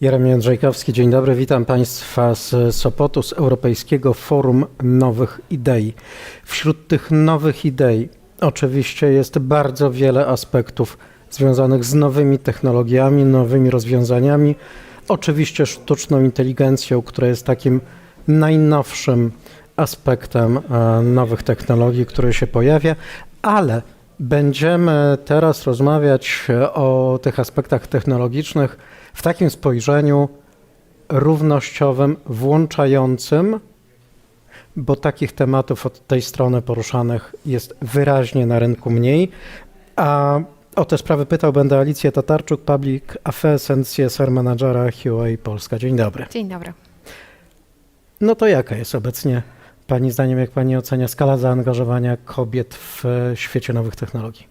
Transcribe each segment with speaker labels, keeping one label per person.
Speaker 1: Jeremy Jędrzejkowski, dzień dobry. Witam Państwa z Sopotu, z Europejskiego Forum Nowych Idei. Wśród tych nowych idei oczywiście jest bardzo wiele aspektów związanych z nowymi technologiami, nowymi rozwiązaniami. Oczywiście sztuczną inteligencją, która jest takim najnowszym aspektem e, nowych technologii, który się pojawia, ale będziemy teraz rozmawiać e, o tych aspektach technologicznych w takim spojrzeniu równościowym, włączającym, bo takich tematów od tej strony poruszanych jest wyraźnie na rynku mniej. A o te sprawy pytał będę Alicję Tatarczuk, Public Affairs and CSR Managera Huawei Polska. Dzień dobry.
Speaker 2: Dzień dobry.
Speaker 1: No to jaka jest obecnie Pani zdaniem, jak Pani ocenia skala zaangażowania kobiet w świecie nowych technologii?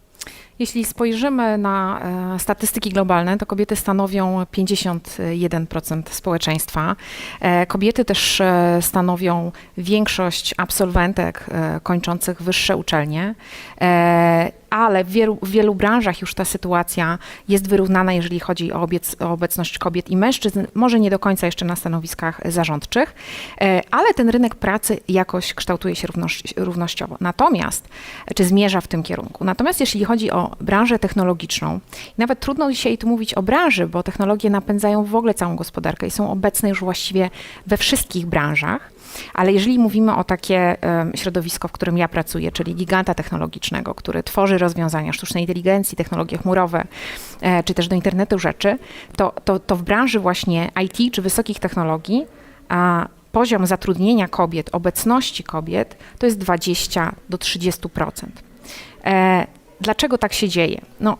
Speaker 2: Jeśli spojrzymy na e, statystyki globalne, to kobiety stanowią 51% społeczeństwa. E, kobiety też e, stanowią większość absolwentek kończących wyższe uczelnie, ale w wielu, w wielu branżach już ta sytuacja jest wyrównana, jeżeli chodzi o, obiec, o obecność kobiet i mężczyzn, może nie do końca jeszcze na stanowiskach zarządczych, ale ten rynek pracy jakoś kształtuje się równość, równościowo. Natomiast, czy zmierza w tym kierunku. Natomiast jeśli chodzi o branżę technologiczną, nawet trudno dzisiaj tu mówić o branży, bo technologie napędzają w ogóle całą gospodarkę i są obecne już właściwie we wszystkich branżach. Ale jeżeli mówimy o takie środowisko, w którym ja pracuję, czyli giganta technologicznego, który tworzy rozwiązania sztucznej inteligencji, technologie chmurowe, e, czy też do internetu rzeczy, to, to, to w branży właśnie IT czy wysokich technologii a poziom zatrudnienia kobiet, obecności kobiet to jest 20 do 30%. E, Dlaczego tak się dzieje? No,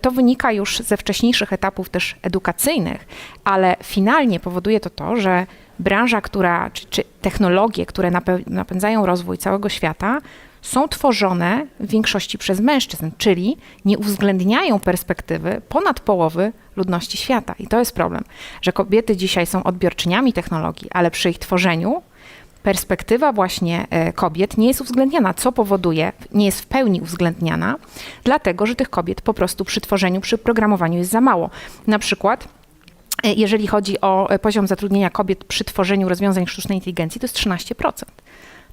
Speaker 2: to wynika już ze wcześniejszych etapów też edukacyjnych, ale finalnie powoduje to to, że branża, która, czy, czy technologie, które napędzają rozwój całego świata, są tworzone w większości przez mężczyzn, czyli nie uwzględniają perspektywy ponad połowy ludności świata. I to jest problem, że kobiety dzisiaj są odbiorczyniami technologii, ale przy ich tworzeniu perspektywa właśnie e, kobiet nie jest uwzględniana, co powoduje, nie jest w pełni uwzględniana, dlatego że tych kobiet po prostu przy tworzeniu, przy programowaniu jest za mało. Na przykład e, jeżeli chodzi o e, poziom zatrudnienia kobiet przy tworzeniu rozwiązań sztucznej inteligencji, to jest 13%.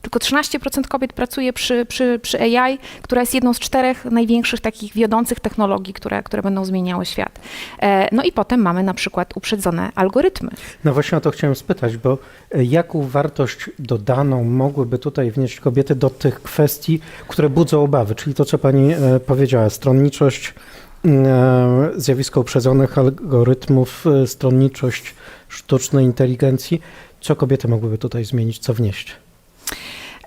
Speaker 2: Tylko 13% kobiet pracuje przy, przy, przy AI, która jest jedną z czterech największych takich wiodących technologii, które, które będą zmieniały świat. E, No i potem mamy na przykład uprzedzone algorytmy.
Speaker 1: No właśnie o to chciałem spytać, bo e, jaką wartość dodaną mogłyby tutaj wnieść kobiety do tych kwestii, które budzą obawy, czyli to, co Pani e, powiedziała, stronniczość, e, zjawisko uprzedzonych algorytmów, stronniczość sztucznej inteligencji. Co kobiety mogłyby tutaj zmienić, co wnieść?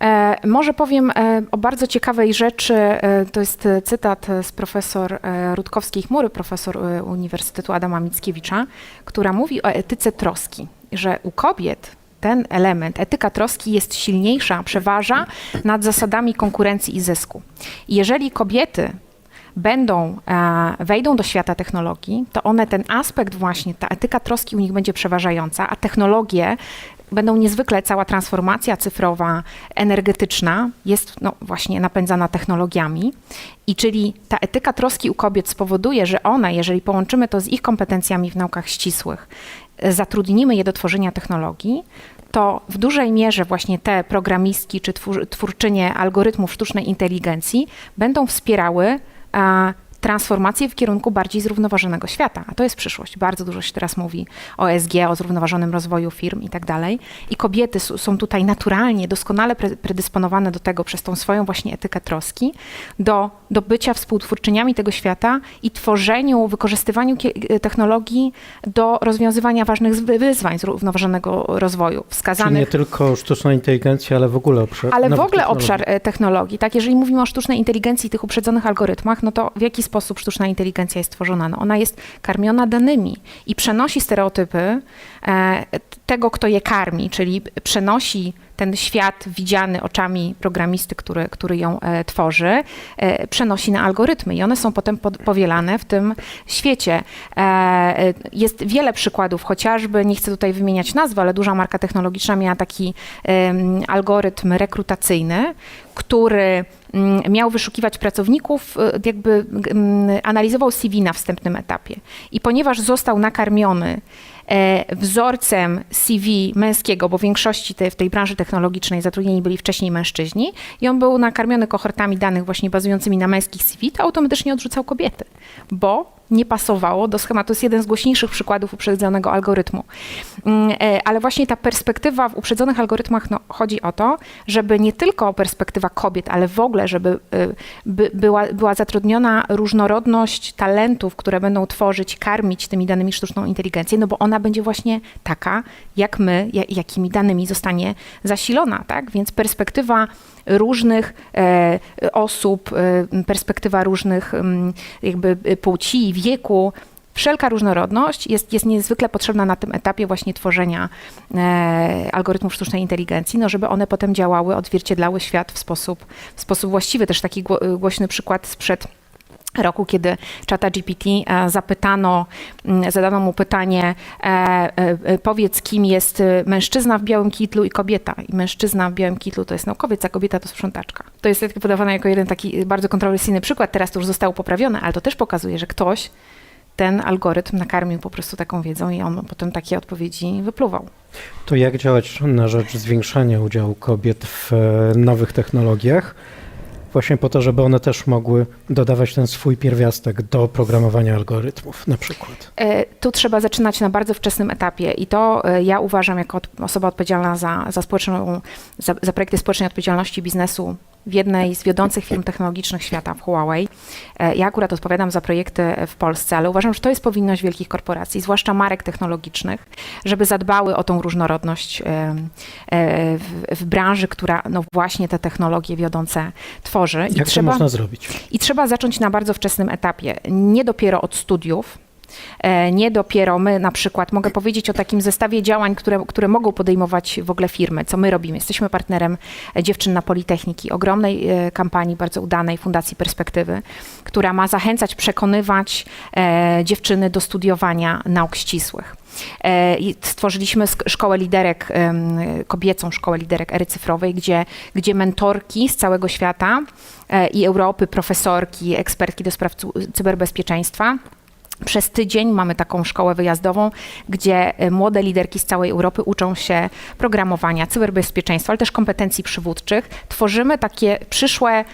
Speaker 2: E, może powiem e, o bardzo ciekawej rzeczy. E, to jest cytat z profesor Rutkowskiej Chmury, profesor Uniwersytetu Adama Mickiewicza, która mówi o etyce troski, że u kobiet ten element, etyka troski jest silniejsza, przeważa nad zasadami konkurencji i zysku. Jeżeli kobiety będą, wejdą do świata technologii, to one ten aspekt właśnie, ta etyka troski u nich będzie przeważająca, a technologie będą niezwykle, cała transformacja cyfrowa, energetyczna jest no, właśnie napędzana technologiami. I czyli ta etyka troski u kobiet spowoduje, że one, jeżeli połączymy to z ich kompetencjami w naukach ścisłych, zatrudnimy je do tworzenia technologii, to w dużej mierze właśnie te programistki czy twór, twórczynie algorytmów sztucznej inteligencji będą wspierały transformację w kierunku bardziej zrównoważonego świata. A to jest przyszłość. Bardzo dużo się teraz mówi o ESG, o zrównoważonym rozwoju firm i tak dalej. I kobiety są tutaj naturalnie, doskonale pre- predysponowane do tego przez tą swoją właśnie etykę troski, do, do bycia współtwórczyniami tego świata i tworzeniu, wykorzystywaniu kie- technologii do rozwiązywania ważnych wyzwań zrównoważonego rozwoju,
Speaker 1: Czyli
Speaker 2: wskazanych
Speaker 1: nie tylko sztuczna inteligencja, ale w ogóle obszar.
Speaker 2: ale w ogóle
Speaker 1: technologii.
Speaker 2: obszar e, technologii, tak? Jeżeli mówimy o sztucznej inteligencji, tych uprzedzonych algorytmach, no to w jaki sposób sztuczna inteligencja jest tworzona? No ona jest karmiona danymi i przenosi stereotypy e, tego, kto je karmi, czyli przenosi ten świat widziany oczami programisty, który, który ją e, tworzy, e, przenosi na algorytmy i one są potem powielane w tym świecie. Jest wiele przykładów, chociażby, nie chcę tutaj wymieniać nazwy, ale duża marka technologiczna miała taki algorytm rekrutacyjny, który miał wyszukiwać pracowników, e, jakby mm, analizował CV na wstępnym etapie. I ponieważ został nakarmiony wzorcem CV męskiego, bo w większości te, w tej branży technologicznej zatrudnieni byli wcześniej mężczyźni i on był nakarmiony kohortami danych właśnie bazującymi na męskich CV, to automatycznie odrzucał kobiety, bo nie pasowało do schematu. To jest jeden z głośniejszych przykładów uprzedzonego algorytmu. Mm, e, Ale właśnie ta perspektywa w uprzedzonych algorytmach, no, chodzi o to, żeby nie tylko perspektywa kobiet, ale w ogóle, żeby y, by, była, była zatrudniona różnorodność talentów, które będą tworzyć, karmić tymi danymi sztuczną inteligencję, no bo ona będzie właśnie taka, jak my, ja- jakimi danymi zostanie zasilona, tak? Więc perspektywa różnych e, osób, e, perspektywa różnych mm, jakby e, płci, wieku, wszelka różnorodność jest, jest niezwykle potrzebna na tym etapie właśnie tworzenia e, algorytmów sztucznej inteligencji, no żeby one potem działały, odzwierciedlały świat w sposób, w sposób właściwy. Też taki gło, głośny przykład sprzed roku, kiedy czata GPT e, zapytano, zadano mu pytanie, e, e, powiedz kim jest mężczyzna w białym kitlu i kobieta. I mężczyzna w białym kitlu to jest naukowiec, a kobieta to sprzątaczka. To jest podawane jako jeden taki bardzo kontrowersyjny przykład, teraz to już zostało poprawione, ale to też pokazuje, że ktoś ten algorytm nakarmił po prostu taką wiedzą i on potem takie odpowiedzi wypluwał.
Speaker 1: To jak działać na rzecz zwiększania udziału kobiet w nowych technologiach? Właśnie po to, żeby one też mogły dodawać ten swój pierwiastek do programowania algorytmów na przykład.
Speaker 2: E, Tu trzeba zaczynać na bardzo wczesnym etapie i to e, ja uważam jako osoba odpowiedzialna za, za, społeczną, za, za projekty społecznej odpowiedzialności biznesu w jednej z wiodących firm technologicznych świata, w Huawei. E, Ja akurat odpowiadam za projekty w Polsce, ale uważam, że to jest powinność wielkich korporacji, zwłaszcza marek technologicznych, żeby zadbały o tą różnorodność e, e, w, w branży, która no właśnie te technologie wiodące tworzy. I
Speaker 1: Jak to można zrobić?
Speaker 2: i trzeba zacząć na bardzo wczesnym etapie, nie dopiero od studiów. E, Nie dopiero my, na przykład, mogę powiedzieć o takim zestawie działań, które, które mogą podejmować w ogóle firmy, co my robimy. Jesteśmy partnerem e, Dziewczyn na Politechniki, ogromnej e, kampanii, bardzo udanej Fundacji Perspektywy, która ma zachęcać, przekonywać dziewczyny do studiowania nauk ścisłych. Stworzyliśmy szkołę liderek, kobiecą szkołę liderek ery cyfrowej, gdzie, gdzie mentorki z całego świata i Europy, profesorki, ekspertki do spraw cyberbezpieczeństwa. Przez tydzień mamy taką szkołę wyjazdową, gdzie e, młode liderki z całej Europy uczą się programowania, cyberbezpieczeństwa, ale też kompetencji przywódczych. Tworzymy takie przyszłe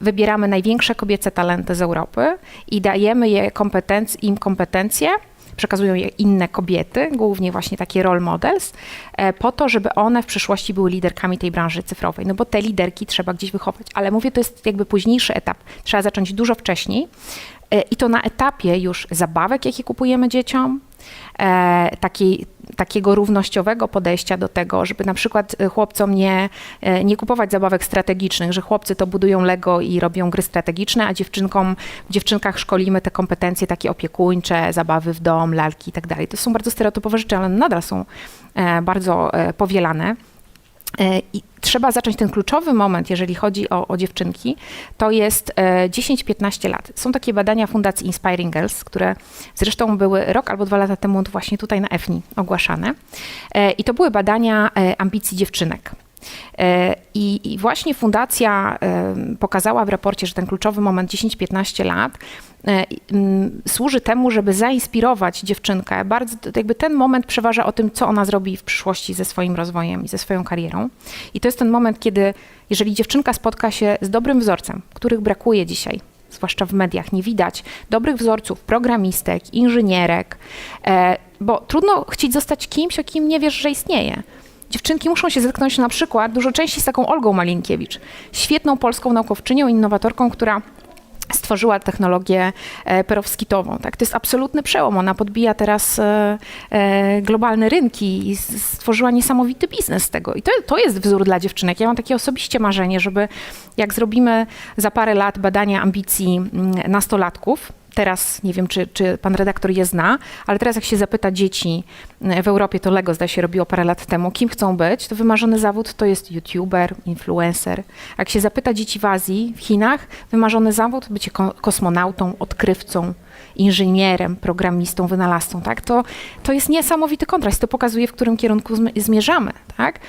Speaker 2: wybieramy największe kobiece talenty z Europy i dajemy je kompetenc- im kompetencje, przekazują je inne kobiety, głównie właśnie takie role models, e, po to, żeby one w przyszłości były liderkami tej branży cyfrowej. No bo te liderki trzeba gdzieś wychować. Ale mówię, to jest jakby późniejszy etap. Trzeba zacząć dużo wcześniej. E, I to na etapie już zabawek, jakie kupujemy dzieciom, e, takiej, takiego równościowego podejścia do tego, żeby na przykład e, chłopcom nie, e, nie kupować zabawek strategicznych, że chłopcy to budują Lego i robią gry strategiczne, a dziewczynkom, w dziewczynkach szkolimy te kompetencje takie opiekuńcze, zabawy w dom, lalki i tak. To są bardzo stereotypowe rzeczy, ale nadal są e, bardzo e, powielane. E, I trzeba zacząć ten kluczowy moment, jeżeli chodzi o, o dziewczynki, to jest e, 10-15 lat. Są takie badania Fundacji Inspiring Girls, które zresztą były rok albo dwa lata temu właśnie tutaj na EFNI ogłaszane. E, I to były badania e, ambicji dziewczynek. E, I, I właśnie fundacja e, pokazała w raporcie, że ten kluczowy moment 10-15 lat e, służy temu, żeby zainspirować dziewczynkę. Bardzo, jakby ten moment przeważa o tym, co ona zrobi w przyszłości ze swoim rozwojem i ze swoją karierą. I to jest ten moment, kiedy jeżeli dziewczynka spotka się z dobrym wzorcem, których brakuje dzisiaj, zwłaszcza w mediach, nie widać dobrych wzorców programistek, inżynierek, e, bo trudno chcieć zostać kimś, o kim nie wiesz, że istnieje. Dziewczynki muszą się zetknąć na przykład dużo częściej z taką Olgą Malinkiewicz, świetną polską naukowczynią, innowatorką, która stworzyła technologię e, perowskitową. Tak? To jest absolutny przełom. Ona podbija teraz e, e, globalne rynki i stworzyła niesamowity biznes z tego. I to, to jest wzór dla dziewczynek. Ja mam takie osobiście marzenie, żeby jak zrobimy za parę lat badania ambicji mm, nastolatków, teraz nie wiem, czy, czy pan redaktor je zna, ale teraz jak się zapyta dzieci mm, w Europie, to Lego zdaje się robiło parę lat temu, kim chcą być, to wymarzony zawód to jest youtuber, influencer. Jak się zapyta dzieci w Azji, w Chinach, wymarzony zawód bycie ko- kosmonautą, odkrywcą, inżynierem, programistą, wynalazcą, tak? To, to jest niesamowity kontrast. To pokazuje, w którym kierunku zm- zmierzamy, tak?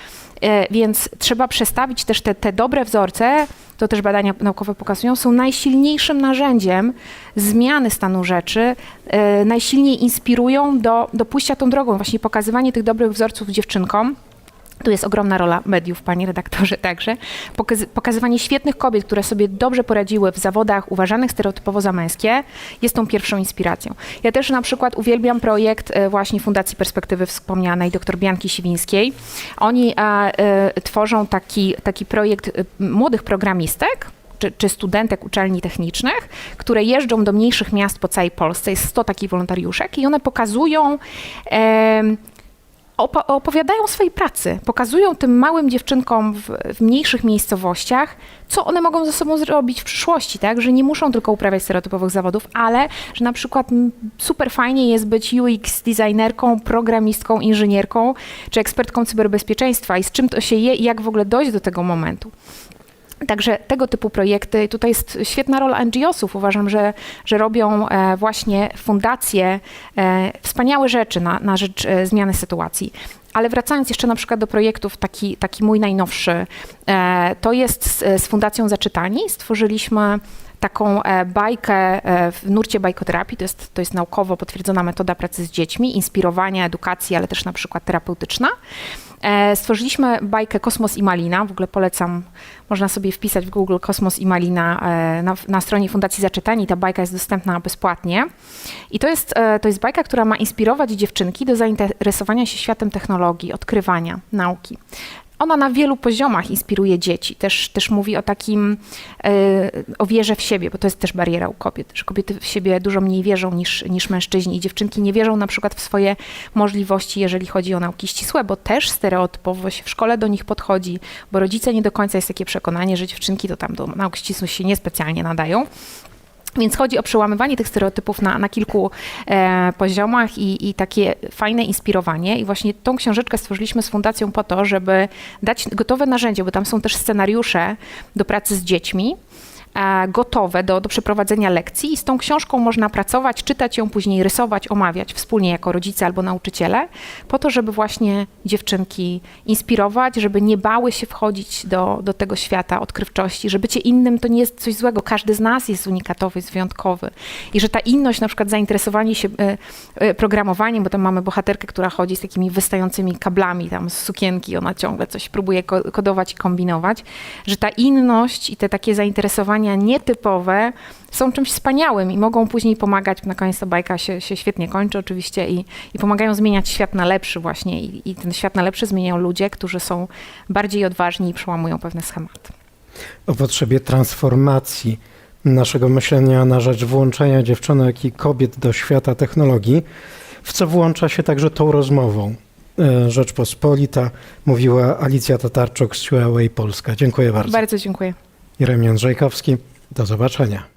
Speaker 2: E, Więc trzeba przestawić też te, te dobre wzorce, to też badania naukowe pokazują, są najsilniejszym narzędziem zmiany stanu rzeczy, e, najsilniej inspirują do, do pójścia tą drogą, właśnie pokazywanie tych dobrych wzorców dziewczynkom. Tu jest ogromna rola mediów, panie redaktorze, także. Pokaz- pokazywanie świetnych kobiet, które sobie dobrze poradziły w zawodach uważanych stereotypowo za męskie, jest tą pierwszą inspiracją. Ja też na przykład uwielbiam projekt e, właśnie Fundacji Perspektywy wspomnianej dr Bianki Siwińskiej. Oni e, e, tworzą taki, taki projekt e, młodych programistek, czy, czy studentek uczelni technicznych, które jeżdżą do mniejszych miast po całej Polsce. Jest 100 takich wolontariuszek i one pokazują opo- opowiadają o swojej pracy, pokazują tym małym dziewczynkom w, w mniejszych miejscowościach, co one mogą ze sobą zrobić w przyszłości, tak? Że nie muszą tylko uprawiać stereotypowych zawodów, ale że na przykład super fajnie jest być UX designerką, programistką, inżynierką czy ekspertką cyberbezpieczeństwa i z czym to się je i jak w ogóle dojść do tego momentu. Także tego typu projekty, tutaj jest świetna rola NGO-sów. Uważam, że, że robią e, właśnie fundacje e, wspaniałe rzeczy na, na rzecz e, zmiany sytuacji. Ale wracając jeszcze na przykład do projektów, taki, taki mój najnowszy, to jest z, z Fundacją Zaczytani. Stworzyliśmy taką bajkę w nurcie bajkoterapii. To jest, to jest naukowo potwierdzona metoda pracy z dziećmi, inspirowania, edukacji, ale też na przykład terapeutyczna. E, Stworzyliśmy bajkę Kosmos i Malina. W ogóle polecam, można sobie wpisać w Google Kosmos i Malina e, na, na stronie Fundacji Zaczytani. Ta bajka jest dostępna bezpłatnie. I to jest, e, to jest bajka, która ma inspirować dziewczynki do zainteresowania się światem technologii, odkrywania, nauki. Ona na wielu poziomach inspiruje dzieci. Też, też mówi o takim, e, o wierze w siebie, bo to jest też bariera u kobiet, że kobiety w siebie dużo mniej wierzą niż, niż mężczyźni i dziewczynki nie wierzą na przykład w swoje możliwości, jeżeli chodzi o nauki ścisłe, bo też stereotypowo się w szkole do nich podchodzi, bo rodzice nie do końca jest takie przekonanie, że dziewczynki to tam do nauk ścisłych się niespecjalnie nadają. Więc chodzi o przełamywanie tych stereotypów na, na kilku e, poziomach i, i takie fajne inspirowanie. I właśnie tą książeczkę stworzyliśmy z fundacją po to, żeby dać gotowe narzędzie, bo tam są też scenariusze do pracy z dziećmi. E, Gotowe do, do przeprowadzenia lekcji, i z tą książką można pracować, czytać ją, później rysować, omawiać wspólnie jako rodzice albo nauczyciele, po to, żeby właśnie dziewczynki inspirować, żeby nie bały się wchodzić do, do tego świata odkrywczości, że bycie innym to nie jest coś złego. Każdy z nas jest unikatowy, jest wyjątkowy. I że ta inność, na przykład zainteresowanie się e, e, programowaniem, bo tam mamy bohaterkę, która chodzi z takimi wystającymi kablami tam z sukienki, ona ciągle coś próbuje ko- kodować i kombinować, że ta inność i te takie zainteresowania nietypowe są czymś wspaniałym i mogą później pomagać, na koniec ta bajka się, się świetnie kończy oczywiście i, i pomagają zmieniać świat na lepszy właśnie I, i ten świat na lepszy zmieniają ludzie, którzy są bardziej odważni i przełamują pewne schematy.
Speaker 1: O potrzebie transformacji naszego myślenia na rzecz włączenia dziewczynek i kobiet do świata technologii, w co włącza się także tą rozmową. E, Rzeczpospolita mówiła Alicja Tatarczuk z Huawei Polska. Dziękuję bardzo.
Speaker 2: Bardzo dziękuję.
Speaker 1: Jeremian Żejkowski, do zobaczenia.